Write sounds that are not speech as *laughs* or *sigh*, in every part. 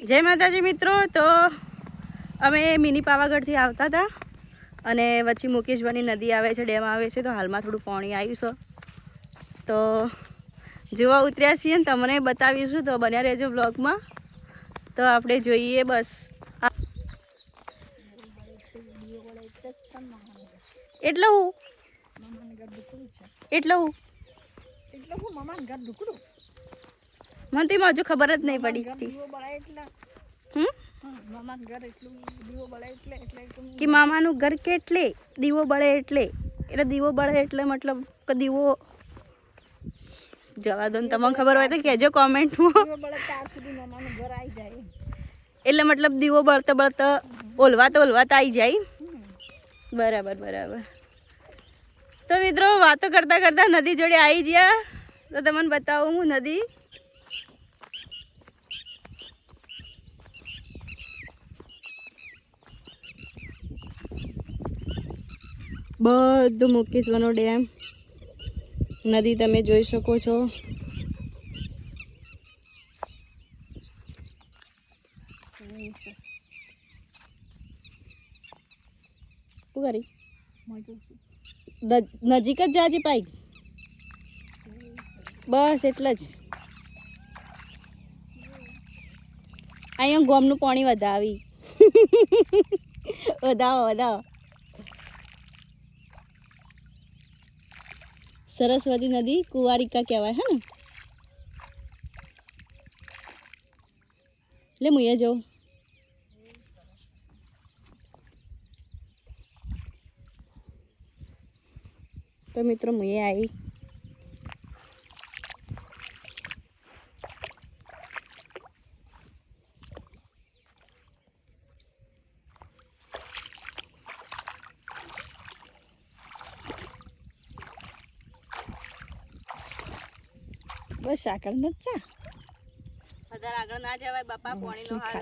જય માતાજી મિત્રો તો અમે મિની પાવાગઢથી આવતા હતા અને વચ્ચે મુકેશભાની નદી આવે છે ડેમ આવે છે તો હાલમાં થોડું પાણી આવ્યું છે. તો જોવા ઉતર્યા છીએ ને તમને બતાવીશું તો બન્યા રહેજો બ્લોગમાં તો આપણે જોઈએ બસ. એટલું એટલું એટલે હું મમાન ઘર ઢુકડું મને તો હજુ ખબર જ નહીં પડી હતી કે મામાનું ઘર કેટલે? દીવો બળે એટલે. એટલે દીવો બળે એટલે મતલબ કે દીવો. જવા દો ને તમને ખબર હોય તો કહેજો કોમેન્ટમાં. એટલે મતલબ દીવો બળતા બળતા ઓલવાતા ઓલવાતા આવી જાય. બરાબર બરાબર. તો મિત્રો વાતો કરતા કરતા નદી જોડે આવી ગયા તો તમને બતાવું હું નદી. બધું મુકેશ્વરનો ડેમ. નદી તમે જોઈ શકો છો. નજીક જ જાજી પાઈ બસ એટલે જ. અહીંયા ગોમનું પાણી વધાવી. *laughs* વધાવો વધાવો. સરસ્વતી નદી કુવારિકા કહેવાય, હે ને? એટલે હું એ જાઉં. તો મિત્રો હું આવી બસ આગળ ન ચા. વધારે આગળ ના જવાય બાપા પાણીનો હાલ.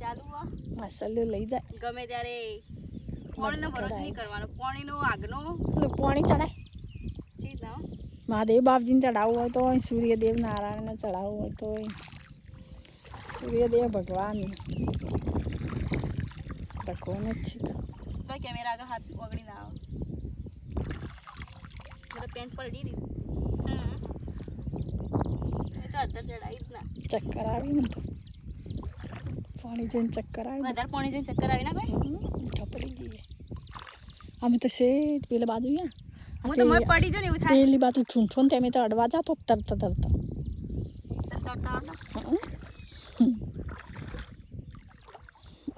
ચાલુ હો. મસાલો લઈ જાય ગમે ત્યારે પાણીનો ભરોસો નહીં કરવાનો. પાણીનો આગનો. પાણી ચડાય. ચીજ ના. મહાદેવ બાપજીને ચડાવવું હોય તો સૂર્યદેવ નારાયણને ચડાવવું હોય તો સૂર્યદેવ ભગવાન. ભગવાન જ છે. કેમેરા આગળ હાથ વગડી ના આવે. પેન્ટ પલટી રહ્યું હમ. મેં તો અધર ચડાવી જ ના ચક્કર આવી ને તો. પાણી જોઈને ચક્કર આવી વધારે પાણી જોઈને ચક્કર આવી ના કોઈ? ઠપડી ગઈ અમે તો શેઠ પેલા બાજુ ગયા હું તો મોય પડી જો ને એવું થાય. પેલી બાજુ ઠૂન ઠૂન તેમે તો અડવા જાતો તરત તરત.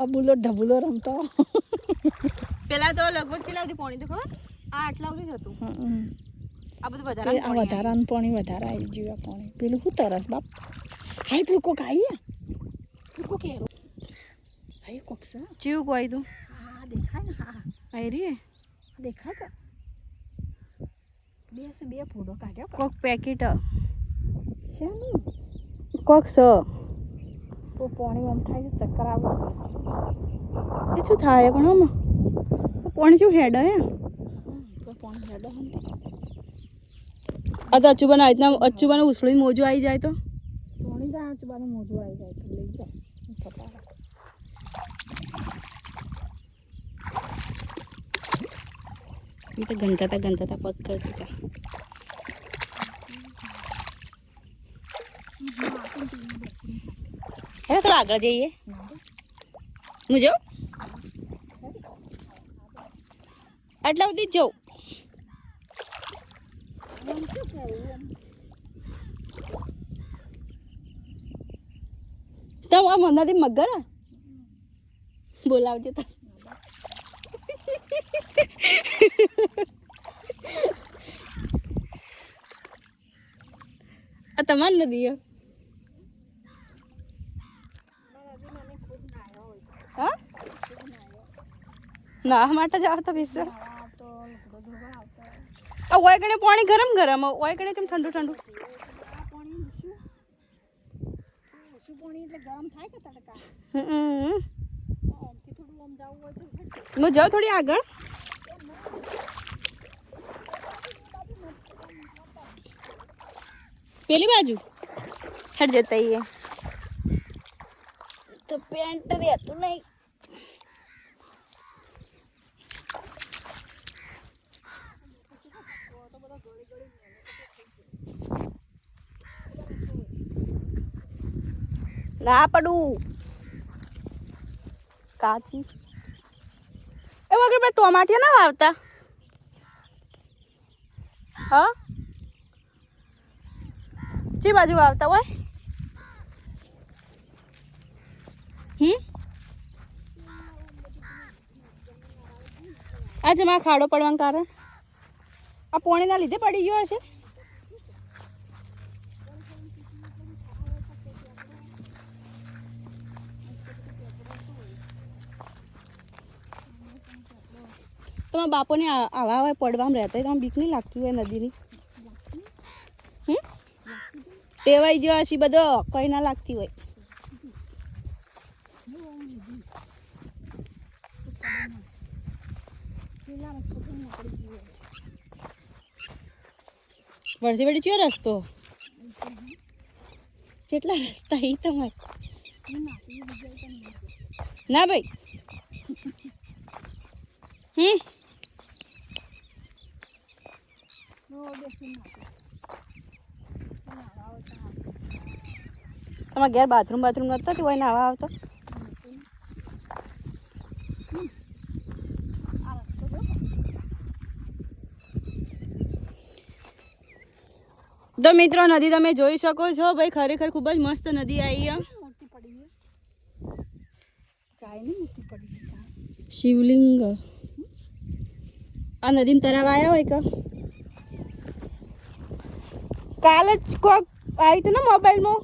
અબુલો ઢબુલો રમતો. પેલા તો લગભગ કેટલા સુધી પાણી તો ખબર? આટલા સુધી હતું. આ બધું વધારે આ વધારાનું પાણી વધારે આવી ગયું આ પાણી. પેલું શું તરસ બાપ? હાઈ પેલું કોક આવી પેલું કોક એરો હાય કોક છે ચીવું કોઈ તું? હા દેખાય ને હા આઈ રહી હા? દેખાય તો. બે સે બે ફોટો કાઢ્યો કોક પેકેટ શેનું કોક સ. તો પાણી આમ થાય છે ચક્કર આવે. એ શું થાય પણ આમાં? પાણી શું હેડ હે? તો પાણી હેડે હે. આ તો અચુબાના રીતના અચુબાનું ઉછળીને મોજું આવી જાય તો? પાણી જાય અચુબાનું મોજું આવી જાય તો લઈ જાય એ તો ગંતા હતા પગ કરતી હતા હે થોડા આગળ જઈએ. હું જાઉં આટલા સુધી જ જાઉં તો આ મનાથી મગર? બોલાવજો તો. આ તમાર નદી ના માટે જ આવતા વિશે. તો આવતા આ ઓય પાણી ગરમ ગરમ ઓય કણે કેમ ઠંડુ ઠંડુ. પાણી ઓછું ઓછું પાણી એટલે ગરમ થાય કે તડકા? હમ. આમથી થોડું હોય તો હું જાઉં થોડી આગળ. પેલી બાજુ? હેડ જતા તો પેન્ટ રહેતું નહીં. ના પડું. કાચી. એ વગર ભાઈ ટોમાટિયા ના વાવતા. હા? જે બાજુ વાવતા હોય. હમ? આજે મારા ખાડો પડવાનું કારણ? આ પોણીના લીધે પડી ગયો હશે? તમારા બાપોને આવા આવા પડવામાં રહેતા હોય તો બીક નહીં લાગતી હોય નદીની? ટેવાઈ ગયો હશે બધો, કોઈ ના લાગતી હોય. વળતી વળી ચિયો રસ્તો? કેટલા રસ્તા એ તમારે? ના ભાઈ. હમ? તમારા ઘેર બાથરૂમ બાથરૂમ નતા તે હોય નાવા આવતો? તો મિત્રો, નદી તમે જોઈ શકો છો. ભાઈ, ખરેખર ખૂબ જ મસ્ત નદી આવી શિવલિંગ. આ નદીમાં તરાવ આવ્યા હોય કે? કાલે જ કોક આવી હતું ને મોબાઈલમાં?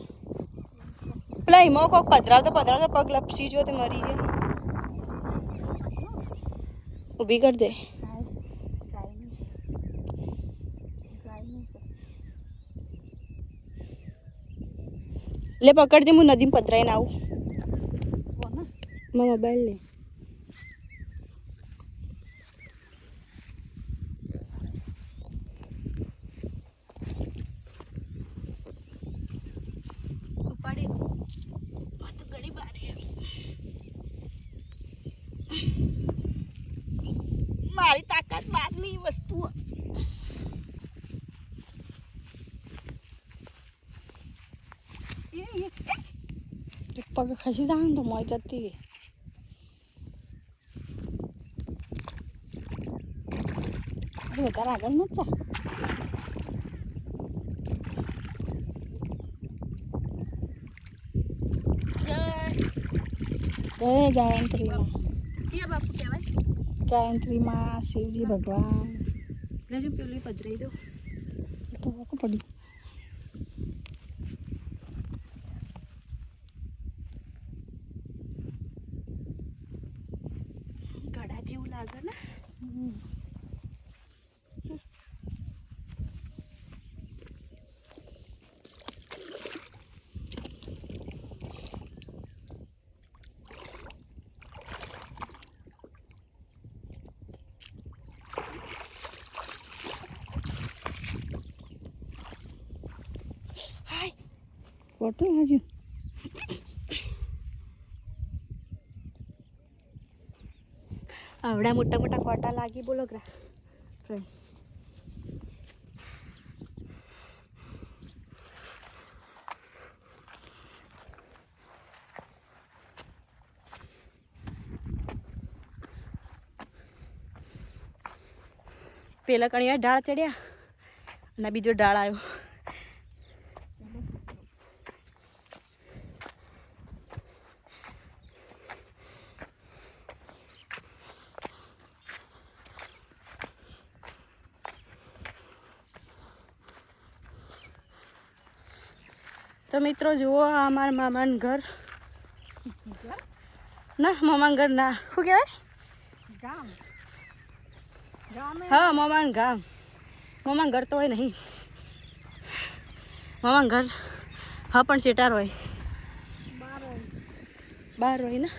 પેલા એમાં કોક પધરાવતો પધરાવતો પગ લપસી જો તે મરી જાય ઊભી કરી દે કાંઈ છે કાંઈ નહીં છે કાંઈ નહીં છે લે પકડજે હું નદીમાં પધરાઈને આવું. મારા મોબાઈલ લે. ઉપાડી તાકાત તો ઘણી બારી આવી. મારી તાકાત બહારની વસ્તુ એક પગ ખસી જાય ને તો મોય જતી રહી હજી વધારે આગળ નથી જા જય ગાયત્રીમાં ક્યાં બાપુ કહેવાય ગાયત્રીમાં શિવજી ભગવાન લેજો પેલું પધરાઈ દો એ તો વખો પડી ગળા જેવું લાગે ને હાય ફોટો હજુ આવડા મોટા મોટા કોટા લાગી બોલો ગ્રા. પેલા કણિયા ઢાળ ચડ્યા અને બીજો ઢાળ આવ્યો. તો મિત્રો જુઓ આ અમારા મામાનું ઘર. ના મામાનું ઘર ના. શું કહેવાય? ગામ. હા મામાનું ગામ. મામાનું ઘર તો હોય નહીં. મામાનું ઘર હા પણ સેટાર હોય. બાર હોય ને?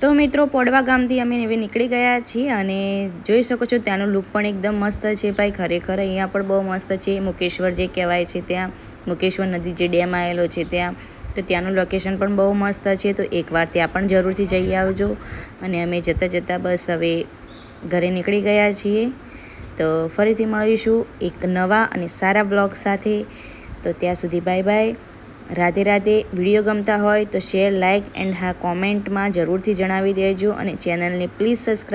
તો મિત્રો, પોડવા ગામથી અમે હવે નીકળી ગયા છીએ અને જોઈ શકો છો, ત્યાંનું લુક પણ એકદમ મસ્ત છે ભાઈ. ખરેખર અહીંયા પણ બહુ મસ્ત છે. મુકેશ્વર જે કહેવાય છે ત્યાં, મુકેશ્વર નદી જે ડેમ આવેલો છે ત્યાં, તો ત્યાંનું લોકેશન પણ બહુ મસ્ત છે. તો એકવાર ત્યાં પણ જરૂરથી જઈ આવજો. અને અમે જતાં જતાં બસ હવે ઘરે નીકળી ગયા છીએ. તો ફરીથી મળીશું એક નવા અને સારા બ્લોગ સાથે. તો ત્યાં સુધી bye bye Radhe Radhe video ગમતા હોય તો શેર લાઇક એન્ડ હા, કોમેન્ટમાં જરૂરથી જણાવી દેજો અને ચેનલને પ્લીઝ સબસ્ક્રાઈબ